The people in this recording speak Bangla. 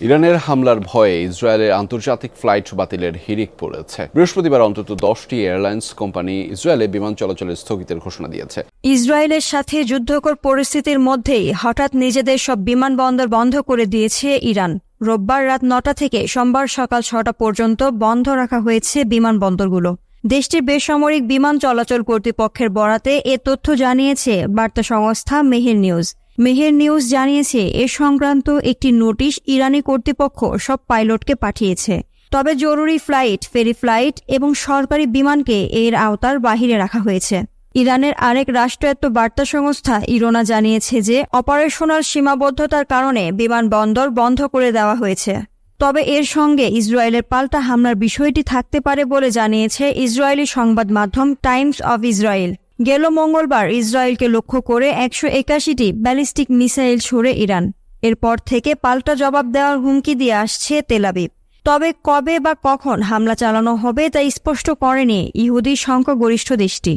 ইরানের হামলার ভয়ে ইসরায়েলের আন্তর্জাতিক ফ্লাইট বাতিলের হিড়িক পড়েছে। বৃহস্পতিবার অন্তত দশটি এয়ারলাইন্স কোম্পানি ইসরায়েলে বিমান চলাচলের স্থগিতের ঘোষণা দিয়েছে। ইসরায়েলের সাথে যুদ্ধকর পরিস্থিতির মধ্যেই হঠাৎ নিজেদের সব বিমানবন্দর বন্ধ করে দিয়েছে ইরান। রোববার রাত নটা থেকে সোমবার সকাল ছটা পর্যন্ত বন্ধ রাখা হয়েছে বিমানবন্দরগুলো দেশটির বেসামরিক বিমান চলাচল কর্তৃপক্ষের বরাতে এ তথ্য জানিয়েছে বার্তা সংস্থা মেহের নিউজ। মেহের নিউজ জানিয়েছে, এ সংক্রান্ত একটি নোটিশ ইরানি কর্তৃপক্ষ সব পাইলটকে পাঠিয়েছে। তবে জরুরি ফ্লাইট, ফেরি ফ্লাইট এবং সরকারি বিমানকে এর আওতার বাহিরে রাখা হয়েছে। ইরানের আরেক রাষ্ট্রায়ত্ত বার্তা সংস্থা ইরোনা জানিয়েছে যে, অপারেশনাল সীমাবদ্ধতার কারণে বিমানবন্দর বন্ধ করে দেওয়া হয়েছে। তবে এর সঙ্গে ইসরায়েলের পাল্টা হামলার বিষয়টি থাকতে পারে বলে জানিয়েছে ইসরায়েলি সংবাদ মাধ্যম টাইমস অব ইসরায়েল। গেল মঙ্গলবার ইসরায়েলকে লক্ষ্য করে একশো একাশিটি ব্যালিস্টিক মিসাইল ছড়ে ইরান। এরপর থেকে পাল্টা জবাব দেওয়ার হুমকি দিয়ে আসছে তেলাবিব তবে কবে বা কখন হামলা চালানো হবে তা স্পষ্ট করেনি ইহুদি সংখ্যাগরিষ্ঠ দেশটি।